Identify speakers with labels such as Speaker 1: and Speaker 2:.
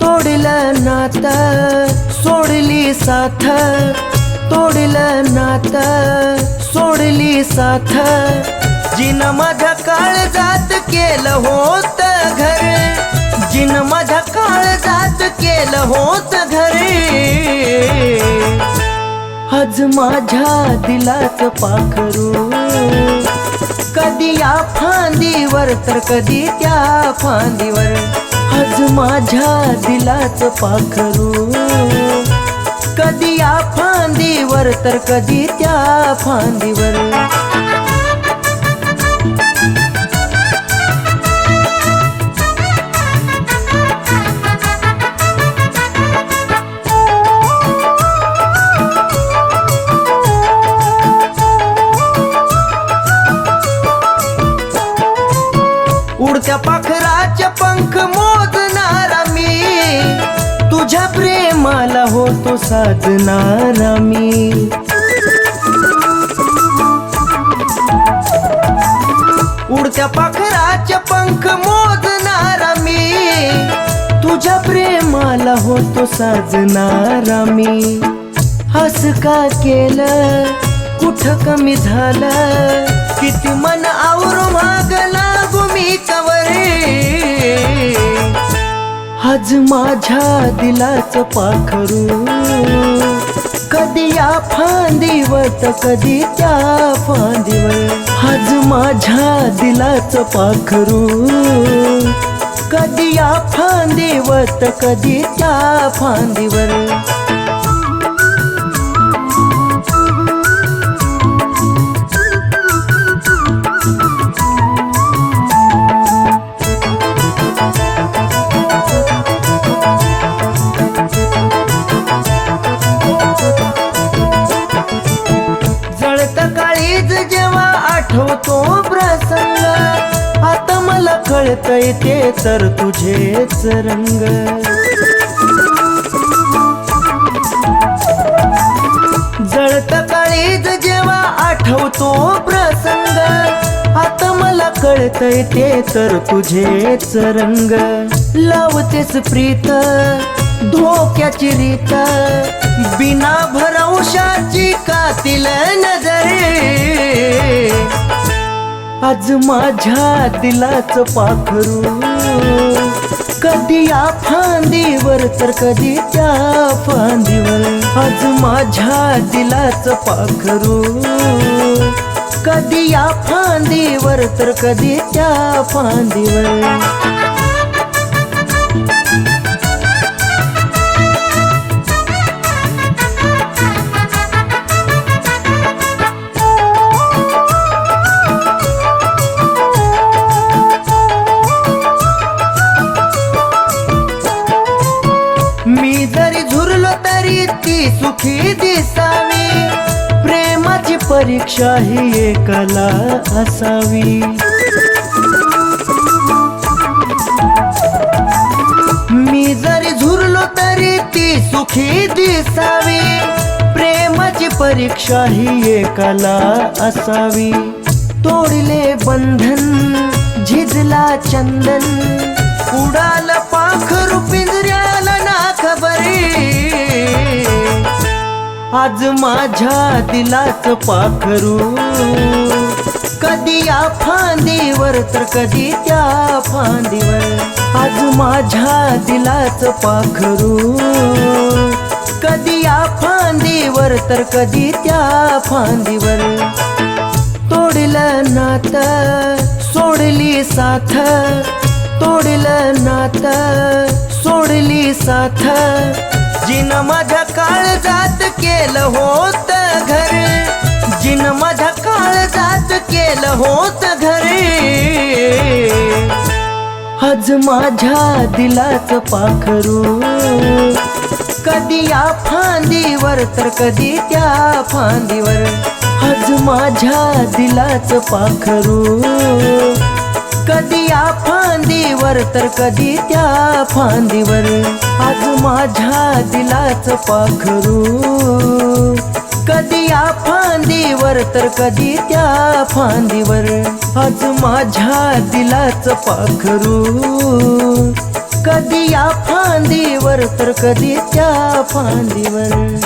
Speaker 1: तोडलं नात सोडली साथ. तोडलं नात सोडली साथ. जिन माझ्या काळ जात केलं होत घर जिन माझ्या काळ जात केलं होत घरे. आज माझ्या दिलाच पाखरू कधी या फांदीवर तर कधी त्या फांदीवर. आज माझ्या दिलाच पाखरू कधी या फांदीवर तर कधी त्या फांदीवर. तुझ्या प्रेमाला होतो साधणारा मी. उडत्या पाखराच्या पंख मोजणारा मी. तुझ्या प्रेमाला होतो साजणारा मी. हस का केलं? कुठ कमी झालं? किती मन आवरू माग आज माझ्या दिलाच पाखरू. कधी या फांदीवत कधी त्या फांदीवर. आज माझ्या दिलाच पाखरू. कधी या फांदीवत कधी त्या फांदीवर. आठवतो प्रसंग. आता मला कळतय ते तर तुझेच रंग. जळत काळीज जेव्हा आठवतो प्रसंग. आता मला कळतय ते तर तुझेच रंग. लावतेच प्रीत धोक्याची रीत. बिना भरवशाची कातील नजरे. आज माझ्या दिलाच पाखरू. कधी या फांदीवर तर कधी त्या फांदीवर. आज माझ्या दिलाच पाखरू. कधी या फांदीवर तर कधी त्या फांदीवर. तरी ती सुखी दिसावी. प्रेमाची परीक्षा ही एकाला असावी. मी जरी झुरलो तरी ती सुखी दिसावी. प्रेमाची परीक्षा ही एकाला असावी. तोडले बंधन झिजला चंदन उडाल पाखर आज माझ्या दिलाच पाखरू. कधी या फांदीवर तर कधी त्या फांदीवर. आज माझ्या दिलाच पाखरू. कधी या फांदीवर तर कधी त्या फांदीवर. तोडलं नात सोडली साथ. तोडलं नात सोडली साथ. जिन माझ्या काळ जात केलं होत घर जिन माझ्या काळ जात केलं होत घरे. आज माझ्या दिलाच पाखरू कधी या फांदीवर तर कधी त्या फांदीवर. आज माझ्या दिलाच पाखरू कधी या फांदीवर तर कधी त्या फांदीवर. आज दिलाच पाखरू. कधी या फांदीवर तर कधी त्या फांदीवर. आज माझ्या दिलाच पाखरू. कधी या फांदीवर तर कधी त्या फांदीवर.